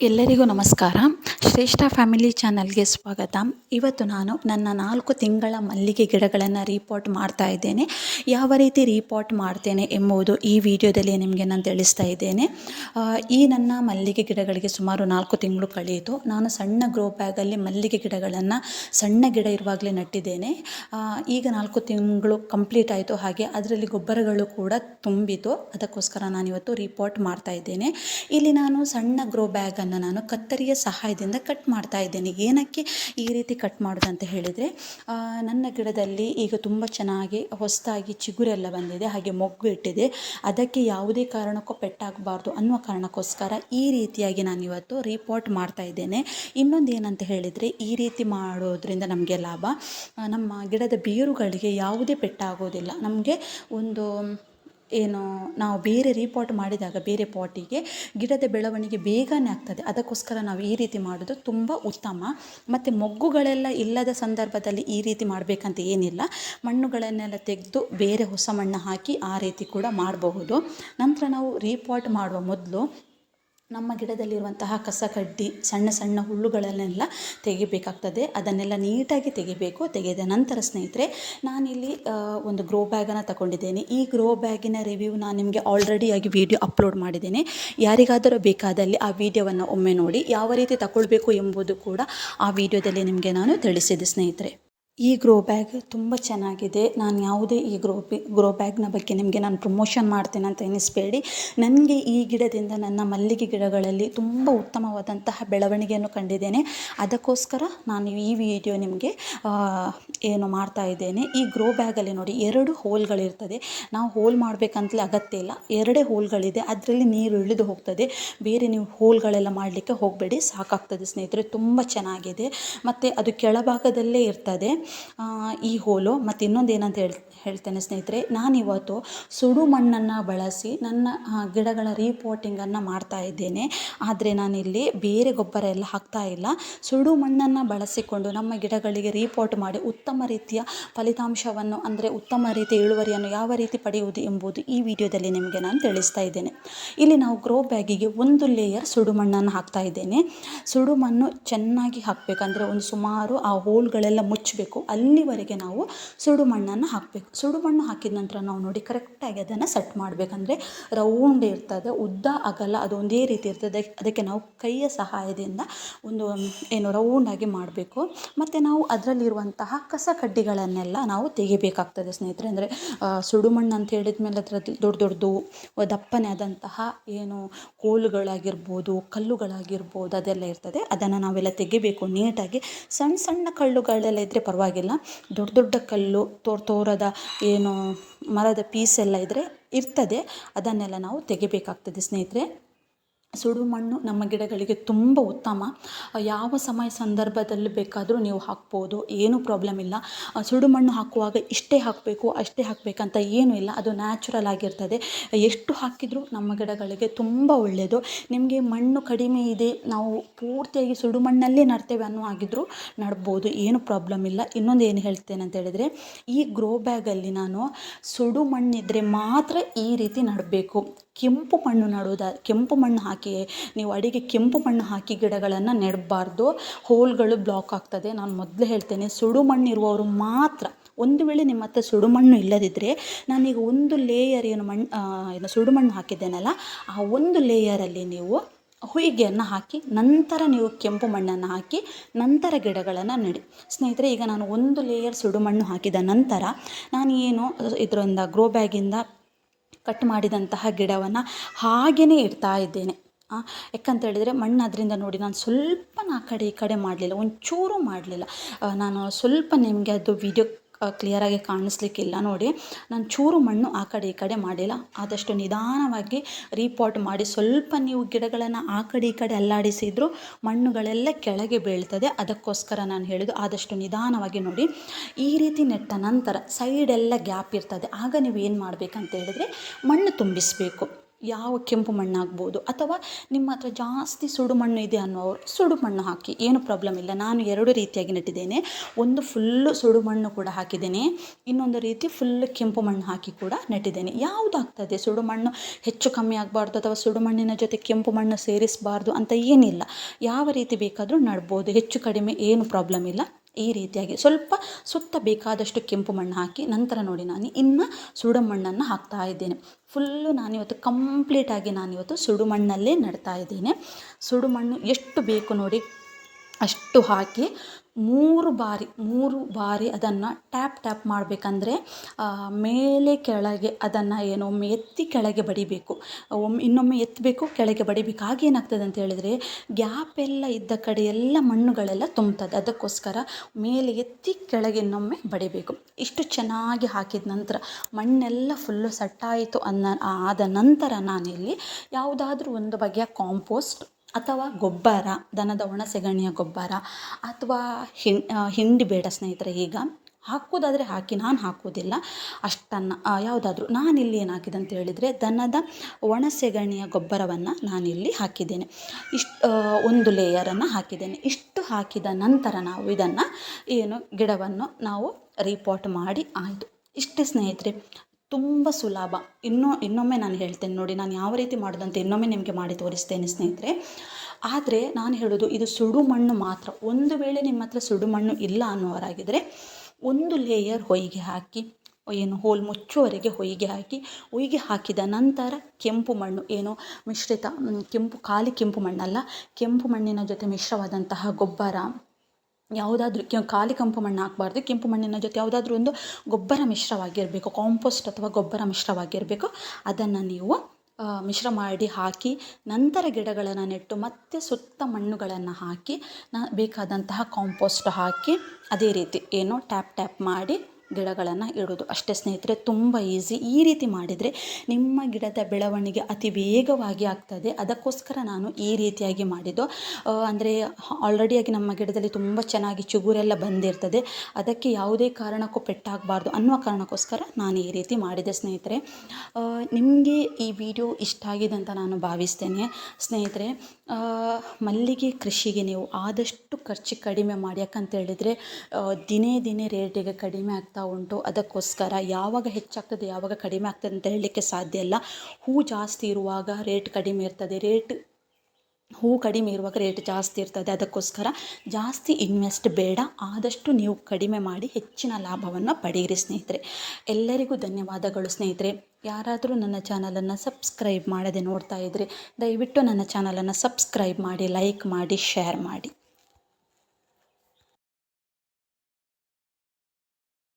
ಎಲ್ಲರಿಗೂ ನಮಸ್ಕಾರ. ಶ್ರೇಷ್ಠ ಫ್ಯಾಮಿಲಿ ಚಾನಲ್ಗೆ ಸ್ವಾಗತ. ಇವತ್ತು ನಾನು ನನ್ನ ನಾಲ್ಕು ತಿಂಗಳ ಮಲ್ಲಿಗೆ ಗಿಡಗಳನ್ನು ರೀಪಾಟ್ ಮಾಡ್ತಾ ಇದ್ದೇನೆ. ಯಾವ ರೀತಿ ರೀಪೋರ್ಟ್ ಮಾಡ್ತೇನೆ ಎಂಬುದು ಈ ವಿಡಿಯೋದಲ್ಲಿ ನಿಮಗೆ ನಾನು ತಿಳಿಸ್ತಾ ಇದ್ದೇನೆ. ಈ ನನ್ನ ಮಲ್ಲಿಗೆ ಗಿಡಗಳಿಗೆ ಸುಮಾರು ನಾಲ್ಕು ತಿಂಗಳು ಕಳೆಯಿತು. ನಾನು ಸಣ್ಣ ಗ್ರೋ ಬ್ಯಾಗಲ್ಲಿ ಮಲ್ಲಿಗೆ ಗಿಡಗಳನ್ನು ಸಣ್ಣ ಗಿಡ ಇರುವಾಗಲೇ ನಟ್ಟಿದ್ದೇನೆ. ಈಗ ನಾಲ್ಕು ತಿಂಗಳು ಕಂಪ್ಲೀಟ್ ಆಯಿತು. ಹಾಗೆ ಅದರಲ್ಲಿ ಗೊಬ್ಬರಗಳು ಕೂಡ ತುಂಬಿತು. ಅದಕ್ಕೋಸ್ಕರ ನಾನಿವತ್ತು ರೀಪೋರ್ಟ್ ಮಾಡ್ತಾ ಇದ್ದೇನೆ. ಇಲ್ಲಿ ನಾನು ಸಣ್ಣ ಗ್ರೋ ಬ್ಯಾಗನ್ನು ನಾನು ಕತ್ತರಿಯ ಸಹಾಯದಿಂದ ಕಟ್ ಮಾಡ್ತಾ ಇದ್ದೇನೆ. ಏನಕ್ಕೆ ಈ ರೀತಿ ಕಟ್ ಮಾಡೋದಂತ ಹೇಳಿದರೆ ನನ್ನ ಗಿಡದಲ್ಲಿ ಈಗ ತುಂಬ ಚೆನ್ನಾಗಿ ಹೊಸದಾಗಿ ಚಿಗುರೆಲ್ಲ ಬಂದಿದೆ, ಹಾಗೆ ಮೊಗ್ಗು ಇಟ್ಟಿದೆ. ಅದಕ್ಕೆ ಯಾವುದೇ ಕಾರಣಕ್ಕೂ ಪೆಟ್ಟಾಗಬಾರ್ದು ಅನ್ನುವ ಕಾರಣಕ್ಕೋಸ್ಕರ ಈ ರೀತಿಯಾಗಿ ನಾನು ಇವತ್ತು ರೀಪೋರ್ಟ್ ಮಾಡ್ತಾ ಇದ್ದೇನೆ. ಇನ್ನೊಂದು ಏನಂತ ಹೇಳಿದರೆ, ಈ ರೀತಿ ಮಾಡೋದ್ರಿಂದ ನಮಗೆ ಲಾಭ. ನಮ್ಮ ಗಿಡದ ಬೇರುಗಳಿಗೆ ಯಾವುದೇ ಪೆಟ್ಟಾಗೋದಿಲ್ಲ. ನಮಗೆ ಒಂದು ಏನು, ನಾವು ಬೇರೆ ರೀಪಾಟ್ ಮಾಡಿದಾಗ, ಬೇರೆ ಪಾಟಿಗೆ ಗಿಡದ ಬೆಳವಣಿಗೆ ಬೇಗನೆ ಆಗ್ತದೆ. ಅದಕ್ಕೋಸ್ಕರ ನಾವು ಈ ರೀತಿ ಮಾಡೋದು ತುಂಬ ಉತ್ತಮ. ಮತ್ತು ಮೊಗ್ಗುಗಳೆಲ್ಲ ಇಲ್ಲದ ಸಂದರ್ಭದಲ್ಲಿ ಈ ರೀತಿ ಮಾಡಬೇಕಂತ ಏನಿಲ್ಲ. ಮಣ್ಣುಗಳನ್ನೆಲ್ಲ ತೆಗೆದು ಬೇರೆ ಹೊಸ ಮಣ್ಣು ಹಾಕಿ ಆ ರೀತಿ ಕೂಡ ಮಾಡಬಹುದು. ನಂತರ ನಾವು ರೀಪಾಟ್ ಮಾಡುವ ಮೊದಲು ನಮ್ಮ ಗಿಡದಲ್ಲಿರುವಂತಹ ಕಸ ಕಡ್ಡಿ, ಸಣ್ಣ ಸಣ್ಣ ಹುಲ್ಲುಗಳನ್ನೆಲ್ಲ ತೆಗಿಬೇಕಾಗ್ತದೆ. ಅದನ್ನೆಲ್ಲ ನೀಟಾಗಿ ತೆಗಿಬೇಕು. ತೆಗೆದ ನಂತರ ಸ್ನೇಹಿತರೆ, ನಾನಿಲ್ಲಿ ಒಂದು ಗ್ರೋ ಬ್ಯಾಗನ್ನು ತಗೊಂಡಿದ್ದೇನೆ. ಈ ಗ್ರೋ ಬ್ಯಾಗಿನ ರಿವ್ಯೂ ನಾನು ನಿಮಗೆ ಆಲ್ರೆಡಿಯಾಗಿ ವಿಡಿಯೋ ಅಪ್ಲೋಡ್ ಮಾಡಿದ್ದೇನೆ. ಯಾರಿಗಾದರೂ ಬೇಕಾದಲ್ಲಿ ಆ ವೀಡಿಯೋವನ್ನು ಒಮ್ಮೆ ನೋಡಿ, ಯಾವ ರೀತಿ ತಗೊಳ್ಬೇಕು ಎಂಬುದು ಕೂಡ ಆ ವಿಡಿಯೋದಲ್ಲಿ ನಿಮಗೆ ನಾನು ತಿಳಿಸಿದೆ ಸ್ನೇಹಿತರೆ. ಈ ಗ್ರೋ ಬ್ಯಾಗ್ ತುಂಬ ಚೆನ್ನಾಗಿದೆ. ನಾನು ಯಾವುದೇ ಈ ಗ್ರೋ ಬಿ ಗ್ರೋ ಬ್ಯಾಗ್ನ ಬಗ್ಗೆ ನಿಮಗೆ ನಾನು ಪ್ರಮೋಷನ್ ಮಾಡ್ತೇನೆ ಅಂತ ಎನಿಸಬೇಡಿ ನನಗೆ ಈ ಗಿಡದಿಂದ ನನ್ನ ಮಲ್ಲಿಗೆ ಗಿಡಗಳಲ್ಲಿ ತುಂಬ ಉತ್ತಮವಾದಂತಹ ಬೆಳವಣಿಗೆಯನ್ನು ಕಂಡಿದ್ದೇನೆ. ಅದಕ್ಕೋಸ್ಕರ ನಾನು ಈ ವಿಡಿಯೋ ನಿಮಗೆ ಏನು ಮಾಡ್ತಾ ಇದ್ದೇನೆ. ಈ ಗ್ರೋ ಬ್ಯಾಗಲ್ಲಿ ನೋಡಿ ಎರಡು ಹೋಲ್ಗಳಿರ್ತದೆ ನಾವು ಹೋಲ್ ಮಾಡಬೇಕಂತಲೇ ಅಗತ್ಯ ಇಲ್ಲ. ಎರಡೇ ಹೋಲ್ಗಳಿದೆ ಅದರಲ್ಲಿ ನೀರು ಇಳಿದು ಹೋಗ್ತದೆ. ಬೇರೆ ನೀವು ಹೋಲ್ಗಳೆಲ್ಲ ಮಾಡಲಿಕ್ಕೆ ಹೋಗಬೇಡಿ. ಸಾಕಾಗ್ತದೆ ಸ್ನೇಹಿತರೆ. ತುಂಬ ಚೆನ್ನಾಗಿದೆ. ಮತ್ತು ಅದು ಕೆಳಭಾಗದಲ್ಲೇ ಇರ್ತದೆ. ಈ ಹೋಲು ಮತ್ತು ಇನ್ನೊಂದು ಏನಂತ ಹೇಳ್ ಹೇಳ್ತೇನೆ ಸ್ನೇಹಿತರೆ, ನಾನಿವತ್ತು ಸುಡು ಮಣ್ಣನ್ನು ಬಳಸಿ ನನ್ನ ಗಿಡಗಳ ರೀಪೋಟಿಂಗನ್ನು ಮಾಡ್ತಾ ಇದ್ದೇನೆ. ಆದರೆ ನಾನಿಲ್ಲಿ ಬೇರೆ ಗೊಬ್ಬರ ಎಲ್ಲ ಹಾಕ್ತಾ ಇಲ್ಲ. ಸುಡು ಮಣ್ಣನ್ನು ಬಳಸಿಕೊಂಡು ನಮ್ಮ ಗಿಡಗಳಿಗೆ ರೀಪೋರ್ಟ್ ಮಾಡಿ ಉತ್ತಮ ರೀತಿಯ ಫಲಿತಾಂಶವನ್ನು, ಅಂದರೆ ಉತ್ತಮ ರೀತಿಯ ಇಳುವರಿಯನ್ನು ಯಾವ ರೀತಿ ಪಡೆಯುವುದು ಎಂಬುದು ಈ ವಿಡಿಯೋದಲ್ಲಿ ನಿಮಗೆ ನಾನು ತಿಳಿಸ್ತಾ ಇದ್ದೇನೆ. ಇಲ್ಲಿ ನಾವು ಗ್ರೋ ಬ್ಯಾಗಿಗೆ ಒಂದು ಲೇಯರ್ ಸುಡು ಮಣ್ಣನ್ನು ಹಾಕ್ತಾ ಇದ್ದೇನೆ. ಸುಡು ಮಣ್ಣು ಚೆನ್ನಾಗಿ ಹಾಕಬೇಕಂದ್ರೆ ಒಂದು ಸುಮಾರು ಆ ಹೋಲ್ಗಳೆಲ್ಲ ಮುಚ್ಚಬೇಕು ಅಲ್ಲಿವರೆಗೆ ನಾವು ಸುಡು ಮಣ್ಣನ್ನು ಹಾಕಬೇಕು. ಸುಡು ಮಣ್ಣು ಹಾಕಿದ ನಂತರ ನಾವು ನೋಡಿ ಕರೆಕ್ಟಾಗಿ ಅದನ್ನು ಸೆಟ್ ಮಾಡಬೇಕಂದ್ರೆ ರೌಂಡ್ ಇರ್ತದೆ, ಉದ್ದ ಆಗಲ್ಲ ಅದು ಒಂದೇ ರೀತಿ ಇರ್ತದೆ. ಅದಕ್ಕೆ ನಾವು ಕೈಯ ಸಹಾಯದಿಂದ ಒಂದು ಏನು ರೌಂಡಾಗಿ ಮಾಡಬೇಕು. ಮತ್ತು ನಾವು ಅದರಲ್ಲಿರುವಂತಹ ಕಸ ಕಡ್ಡಿಗಳನ್ನೆಲ್ಲ ನಾವು ತೆಗಿಬೇಕಾಗ್ತದೆ ಸ್ನೇಹಿತರೆ. ಅಂದರೆ ಸುಡು ಮಣ್ಣು ಅಂತ ಹೇಳಿದ ಮೇಲೆ ಅದರಲ್ಲಿ ದೊಡ್ಡ ದೊಡ್ಡದು ದಪ್ಪನೆ ಆದಂತಹ ಏನು ಕೋಲುಗಳಾಗಿರ್ಬೋದು, ಕಲ್ಲುಗಳಾಗಿರ್ಬೋದು, ಅದೆಲ್ಲ ಇರ್ತದೆ. ಅದನ್ನು ನಾವೆಲ್ಲ ತೆಗಿಬೇಕು. ನೀಟಾಗಿ ಸಣ್ಣ ಸಣ್ಣ ಕಲ್ಲುಗಳೆಲ್ಲ ಇದ್ದರೆ ಪರವಾಗಿಲ್ಲ. ದೊಡ್ಡ ದೊಡ್ಡ ಕಲ್ಲು, ತೋರ್ ತೋರದ ಏನು ಮರದ ಪೀಸ್ ಎಲ್ಲ ಇದ್ದರೆ ಇರ್ತದೆ. ಅದನ್ನೆಲ್ಲ ನಾವು ತೆಗಿಬೇಕಾಗ್ತದೆ ಸ್ನೇಹಿತರೆ. ಸುಡು ಮಣ್ಣು ನಮ್ಮ ಗಿಡಗಳಿಗೆ ತುಂಬ ಉತ್ತಮ. ಯಾವ ಸಮಯ ಸಂದರ್ಭದಲ್ಲಿ ಬೇಕಾದರೂ ನೀವು ಹಾಕ್ಬೋದು, ಏನೂ ಪ್ರಾಬ್ಲಮ್ ಇಲ್ಲ. ಸುಡು ಮಣ್ಣು ಹಾಕುವಾಗ ಇಷ್ಟೇ ಹಾಕಬೇಕು, ಅಷ್ಟೇ ಹಾಕಬೇಕಂತ ಏನೂ ಇಲ್ಲ. ಅದು ನ್ಯಾಚುರಲ್ ಆಗಿರ್ತದೆ. ಎಷ್ಟು ಹಾಕಿದರೂ ನಮ್ಮ ಗಿಡಗಳಿಗೆ ತುಂಬ ಒಳ್ಳೆಯದು. ನಿಮಗೆ ಮಣ್ಣು ಕಡಿಮೆ ಇದೆ, ನಾವು ಪೂರ್ತಿಯಾಗಿ ಸುಡು ಮಣ್ಣಲ್ಲೇ ನಡ್ತೇವೆ ಅನ್ನೋ ಆಗಿದ್ದರೂ ನಡ್ಬೋದು, ಏನು ಪ್ರಾಬ್ಲಮ್ ಇಲ್ಲ. ಇನ್ನೊಂದು ಏನು ಹೇಳ್ತೇನೆ ಅಂತ ಹೇಳಿದರೆ, ಈ ಗ್ರೋ ಬ್ಯಾಗಲ್ಲಿ ನಾನು ಸುಡು ಮಣ್ಣಿದ್ದರೆ ಮಾತ್ರ ಈ ರೀತಿ ನಡಬೇಕು. ಕೆಂಪು ಮಣ್ಣು ನಡುವುದ, ಕೆಂಪು ಮಣ್ಣು ಹಾಕಿ ನೀವು ಅಡಿಗೆ ಕೆಂಪು ಮಣ್ಣು ಹಾಕಿ ಗಿಡಗಳನ್ನು ನೆಡಬಾರ್ದು. ಹೋಲ್ಗಳು ಬ್ಲಾಕ್ ಆಗ್ತದೆ. ನಾನು ಮೊದಲೇ ಹೇಳ್ತೇನೆ, ಸುಡು ಮಣ್ಣು ಇರುವವರು ಮಾತ್ರ, ಒಂದು ವೇಳೆ ನಿಮ್ಮ ಹತ್ರ ಸುಡು ಮಣ್ಣು ಇಲ್ಲದಿದ್ದರೆ ನಾನೀಗ ಒಂದು ಲೇಯರ್ ಏನು ಮಣ್ಣು ಏನು ಸುಡು ಮಣ್ಣು ಹಾಕಿದ್ದೇನಲ್ಲ, ಆ ಒಂದು ಲೇಯರಲ್ಲಿ ನೀವು ಹೊಯ್ಗೆಯನ್ನು ಹಾಕಿ, ನಂತರ ನೀವು ಕೆಂಪು ಮಣ್ಣನ್ನು ಹಾಕಿ, ನಂತರ ಗಿಡಗಳನ್ನು ನೆಡಿ. ಸ್ನೇಹಿತರೆ, ಈಗ ನಾನು ಒಂದು ಲೇಯರ್ ಸುಡು ಮಣ್ಣು ಹಾಕಿದ ನಂತರ, ನಾನು ಏನು ಇದರಿಂದ ಗ್ರೋ ಬ್ಯಾಗಿಂದ ಕಟ್ ಮಾಡಿದಂತಹ ಗಿಡವನ್ನು ಹಾಗೆಯೇ ಇಡ್ತಾ ಇದ್ದೇನೆ. ಆ, ಯಾಕಂತ ಹೇಳಿದರೆ ಮಣ್ಣು ಅದರಿಂದ ನೋಡಿ ನಾನು ಸ್ವಲ್ಪ ಆ ಕಡೆ ಈ ಕಡೆ ಮಾಡಲಿಲ್ಲ ಒಂಚೂರು ಮಾಡಲಿಲ್ಲ. ನಾನು ಸ್ವಲ್ಪ ನಿಮಗೆ ಅದು ವಿಡಿಯೋ ಕ್ಲಿಯರಾಗಿ ಕಾಣಿಸ್ಲಿಕ್ಕಿಲ್ಲ ನೋಡಿ. ನಾನು ಚೂರು ಮಣ್ಣು ಆ ಕಡೆ ಈ ಕಡೆ ಮಾಡಿಲ್ಲ ಆದಷ್ಟು ನಿಧಾನವಾಗಿ ರೀಪಾಟ್ ಮಾಡಿ ಸ್ವಲ್ಪ ನೀವು ಗಿಡಗಳನ್ನು ಆ ಕಡೆ ಈ ಕಡೆ ಅಲ್ಲಾಡಿಸಿದ್ರು ಮಣ್ಣುಗಳೆಲ್ಲ ಕೆಳಗೆ ಬೀಳ್ತದೆ. ಅದಕ್ಕೋಸ್ಕರ ನಾನು ಹೇಳಿದ್ದು ಆದಷ್ಟು ನಿಧಾನವಾಗಿ ನೋಡಿ. ಈ ರೀತಿ ನೆಟ್ಟ ನಂತರ ಸೈಡೆಲ್ಲ ಗ್ಯಾಪ್ ಇರ್ತದೆ. ಆಗ ನೀವು ಏನು ಮಾಡಬೇಕಂತ ಹೇಳಿದ್ರೆ ಮಣ್ಣು ತುಂಬಿಸಬೇಕು. ಯಾವ ಕೆಂಪು ಮಣ್ಣು ಆಗ್ಬೋದು ಅಥವಾ ನಿಮ್ಮ ಹತ್ರ ಜಾಸ್ತಿ ಸುಡು ಮಣ್ಣು ಇದೆ ಅನ್ನೋರು ಸುಡು ಮಣ್ಣು ಹಾಕಿ, ಏನು ಪ್ರಾಬ್ಲಮ್ ಇಲ್ಲ. ನಾನು ಎರಡು ರೀತಿಯಾಗಿ ನೆಟ್ಟಿದ್ದೇನೆ. ಒಂದು ಫುಲ್ಲು ಸುಡು ಮಣ್ಣು ಕೂಡ ಹಾಕಿದ್ದೇನೆ. ಇನ್ನೊಂದು ರೀತಿ ಫುಲ್ ಕೆಂಪು ಮಣ್ಣು ಹಾಕಿ ಕೂಡ ನೆಟ್ಟಿದ್ದೇನೆ. ಯಾವುದಾಗ್ತದೆ ಸುಡು ಮಣ್ಣು ಹೆಚ್ಚು ಕಮ್ಮಿ ಆಗಬಾರ್ದು ಅಥವಾ ಸುಡು ಮಣ್ಣಿನ ಜೊತೆ ಕೆಂಪು ಮಣ್ಣು ಸೇರಿಸಬಾರ್ದು ಅಂತ ಏನಿಲ್ಲ. ಯಾವ ರೀತಿ ಬೇಕಾದರೂ ನಡ್ಬೋದು. ಹೆಚ್ಚು ಕಡಿಮೆ ಏನು ಪ್ರಾಬ್ಲಮ್ ಇಲ್ಲ. ಈ ರೀತಿಯಾಗಿ ಸ್ವಲ್ಪ ಸುತ್ತ ಬೇಕಾದಷ್ಟು ಕೆಂಪು ಮಣ್ಣು ಹಾಕಿ ನಂತರ ನೋಡಿ ನಾನು ಇನ್ನು ಸುಡು ಮಣ್ಣನ್ನು ಹಾಕ್ತಾ ಇದ್ದೇನೆ. ಫುಲ್ಲು ನಾನಿವತ್ತು ಕಂಪ್ಲೀಟಾಗಿ ನಾನಿವತ್ತು ಸುಡು ಮಣ್ಣಲ್ಲೇ ನಡ್ತಾ ಇದ್ದೇನೆ. ಸುಡು ಮಣ್ಣು ಎಷ್ಟು ಬೇಕು ನೋಡಿ ಅಷ್ಟು ಹಾಕಿ ಮೂರು ಬಾರಿ ಮೂರು ಬಾರಿ ಅದನ್ನು ಟ್ಯಾಪ್ ಟ್ಯಾಪ್ ಮಾಡಬೇಕಂದ್ರೆ ಮೇಲೆ ಕೆಳಗೆ ಅದನ್ನು ಏನು, ಒಮ್ಮೆ ಎತ್ತಿ ಕೆಳಗೆ ಬಡಿಬೇಕು. ಒಮ್ಮೆ, ಇನ್ನೊಮ್ಮೆ ಎತ್ತಬೇಕು ಕೆಳಗೆ ಬಡಿಬೇಕು. ಆಗ ಏನಾಗ್ತದೆ ಅಂತ ಹೇಳಿದರೆ, ಗ್ಯಾಪ್ ಎಲ್ಲ ಇದ್ದ ಕಡೆ ಎಲ್ಲ ಮಣ್ಣುಗಳೆಲ್ಲ ತುಂಬ್ತದೆ. ಅದಕ್ಕೋಸ್ಕರ ಮೇಲೆ ಎತ್ತಿ ಕೆಳಗೆ ಇನ್ನೊಮ್ಮೆ ಬಡಿಬೇಕು. ಇಷ್ಟು ಚೆನ್ನಾಗಿ ಹಾಕಿದ ನಂತರ ಮಣ್ಣೆಲ್ಲ ಫುಲ್ಲು ಸಟ್ಟಾಯಿತು ಅನ್ನ, ಆದ ನಂತರ ನಾನಿಲ್ಲಿ ಯಾವುದಾದ್ರೂ ಒಂದು ಬಗೆಯ ಕಾಂಪೋಸ್ಟ್ ಅಥವಾ ಗೊಬ್ಬರ, ದನದ ಒಣ ಸೆಗಣಿಯ ಗೊಬ್ಬರ ಅಥವಾ ಹಿಂಡಿ ಬೇಡ ಸ್ನೇಹಿತರೆ ಈಗ ಹಾಕೋದಾದರೆ ಹಾಕಿ, ನಾನು ಹಾಕೋದಿಲ್ಲ ಅಷ್ಟನ್ನು ಯಾವುದಾದ್ರೂ, ನಾನಿಲ್ಲಿ ಏನು ಹಾಕಿದೆ ಅಂತ ಹೇಳಿದರೆ ದನದ ಒಣ ಸೆಗಣಿಯ ಗೊಬ್ಬರವನ್ನು ನಾನಿಲ್ಲಿ ಹಾಕಿದ್ದೇನೆ. ಇಷ್ಟು ಒಂದು ಲೇಯರನ್ನು ಹಾಕಿದ್ದೇನೆ. ಇಷ್ಟು ಹಾಕಿದ ನಂತರ ನಾವು ಇದನ್ನು ಏನು ಗಿಡವನ್ನು ನಾವು ರೀಪಾಟ್ ಮಾಡಿ, ಆಯಿತು. ಇಷ್ಟೇ ಸ್ನೇಹಿತರೆ ತುಂಬ ಸುಲಭ. ಇನ್ನೂ, ಇನ್ನೊಮ್ಮೆ ನಾನು ಹೇಳ್ತೇನೆ ನೋಡಿ, ನಾನು ಯಾವ ರೀತಿ ಮಾಡೋದಂತ ಇನ್ನೊಮ್ಮೆ ನಿಮಗೆ ಮಾಡಿ ತೋರಿಸ್ತೇನೆ ಸ್ನೇಹಿತರೆ. ಆದರೆ ನಾನು ಹೇಳೋದು, ಇದು ಸುಡು ಮಣ್ಣು ಮಾತ್ರ. ಒಂದು ವೇಳೆ ನಿಮ್ಮ ಹತ್ರ ಸುಡು ಮಣ್ಣು ಇಲ್ಲ ಅನ್ನೋರಾಗಿದ್ದರೆ ಒಂದು ಲೇಯರ್ ಹೊಯ್ಗೆ ಹಾಕಿ, ಏನು ಹೋಲ್ ಮುಚ್ಚುವರೆಗೆ ಹೊಯ್ಗೆ ಹಾಕಿ, ಹೊಯ್ಗೆ ಹಾಕಿದ ನಂತರ ಕೆಂಪು ಮಣ್ಣು, ಏನು ಮಿಶ್ರಿತ, ಕೆಂಪು, ಖಾಲಿ ಕೆಂಪು ಮಣ್ಣಲ್ಲ, ಕೆಂಪು ಮಣ್ಣಿನ ಜೊತೆ ಮಿಶ್ರವಾದಂತಹ ಗೊಬ್ಬರ ಯಾವುದಾದ್ರೂ ಕೆ ಖಾಲಿ ಕೆಂಪು ಮಣ್ಣು ಹಾಕಬಾರ್ದು. ಕೆಂಪು ಮಣ್ಣಿನ ಜೊತೆ ಯಾವುದಾದ್ರೂ ಒಂದು ಗೊಬ್ಬರ ಮಿಶ್ರವಾಗಿರಬೇಕು ಕಾಂಪೋಸ್ಟ್ ಅಥವಾ ಗೊಬ್ಬರ ಮಿಶ್ರವಾಗಿರಬೇಕು. ಅದನ್ನು ನೀವು ಮಿಶ್ರ ಮಾಡಿ ಹಾಕಿ, ನಂತರ ಗಿಡಗಳನ್ನು ನೆಟ್ಟು ಮತ್ತೆ ಸುತ್ತ ಮಣ್ಣುಗಳನ್ನು ಹಾಕಿ, ನ ಬೇಕಾದಂತಹ ಕಾಂಪೋಸ್ಟ್ ಹಾಕಿ, ಅದೇ ರೀತಿ ಏನು ಟ್ಯಾಪ್ ಟ್ಯಾಪ್ ಮಾಡಿ ಗಿಡಗಳನ್ನು ಇಡೋದು. ಅಷ್ಟೇ ಸ್ನೇಹಿತರೆ, ತುಂಬ ಈಸಿ ಈ ರೀತಿ ಮಾಡಿದರೆ ನಿಮ್ಮ ಗಿಡದ ಬೆಳವಣಿಗೆ ಅತಿ ವೇಗವಾಗಿ ಆಗ್ತದೆ. ಅದಕ್ಕೋಸ್ಕರ ನಾನು ಈ ರೀತಿಯಾಗಿ ಮಾಡಿದ್ದು. ಅಂದರೆ ಆಲ್ರೆಡಿಯಾಗಿ ನಮ್ಮ ಗಿಡದಲ್ಲಿ ತುಂಬ ಚೆನ್ನಾಗಿ ಚಿಗುರೆಲ್ಲ ಬಂದಿರ್ತದೆ. ಅದಕ್ಕೆ ಯಾವುದೇ ಕಾರಣಕ್ಕೂ ಪೆಟ್ಟಾಗಬಾರ್ದು ಅನ್ನುವ ಕಾರಣಕ್ಕೋಸ್ಕರ ನಾನು ಈ ರೀತಿ ಮಾಡಿದೆ ಸ್ನೇಹಿತರೆ. ನಿಮಗೆ ಈ ವಿಡಿಯೋ ಇಷ್ಟ ಆಗಿದೆ ಅಂತ ನಾನು ಭಾವಿಸ್ತೇನೆ. ಸ್ನೇಹಿತರೆ ಮಲ್ಲಿಗೆ ಕೃಷಿಗೆ ನೀವು ಆದಷ್ಟು ಖರ್ಚು ಕಡಿಮೆ ಮಾಡಿ ಯಾಕಂತ ಹೇಳಿದರೆ ದಿನೇ ದಿನೇ ರೇಟಿಗೆ ಕಡಿಮೆ ಆಗ್ತಾ ಉಂಟು. ಅದಕ್ಕೋಸ್ಕರ ಯಾವಾಗ ಹೆಚ್ಚಾಗ್ತದೆ, ಯಾವಾಗ ಕಡಿಮೆ ಆಗ್ತದೆ ಅಂತ ಹೇಳಲಿಕ್ಕೆ ಸಾಧ್ಯ ಇಲ್ಲ. ಹೂ ಜಾಸ್ತಿ ಇರುವಾಗ ರೇಟ್ ಕಡಿಮೆ ಇರ್ತದೆ. ರೇಟ್, ಹೂ ಕಡಿಮೆ ಇರುವಾಗ ರೇಟ್ ಜಾಸ್ತಿ ಇರ್ತದೆ. ಅದಕ್ಕೋಸ್ಕರ ಜಾಸ್ತಿ ಇನ್ವೆಸ್ಟ್ ಬೇಡ. ಆದಷ್ಟು ನೀವು ಕಡಿಮೆ ಮಾಡಿ ಹೆಚ್ಚಿನ ಲಾಭವನ್ನು ಪಡೆಯಿರಿ ಸ್ನೇಹಿತರೆ. ಎಲ್ಲರಿಗೂ ಧನ್ಯವಾದಗಳು ಸ್ನೇಹಿತರೆ. ಯಾರಾದರೂ ನನ್ನ ಚಾನಲನ್ನು ಸಬ್ಸ್ಕ್ರೈಬ್ ಮಾಡದೆ ನೋಡ್ತಾ ಇದ್ದರೆ ದಯವಿಟ್ಟು ನನ್ನ ಚಾನಲನ್ನು ಸಬ್ಸ್ಕ್ರೈಬ್ ಮಾಡಿ, ಲೈಕ್ ಮಾಡಿ, ಶೇರ್ ಮಾಡಿ.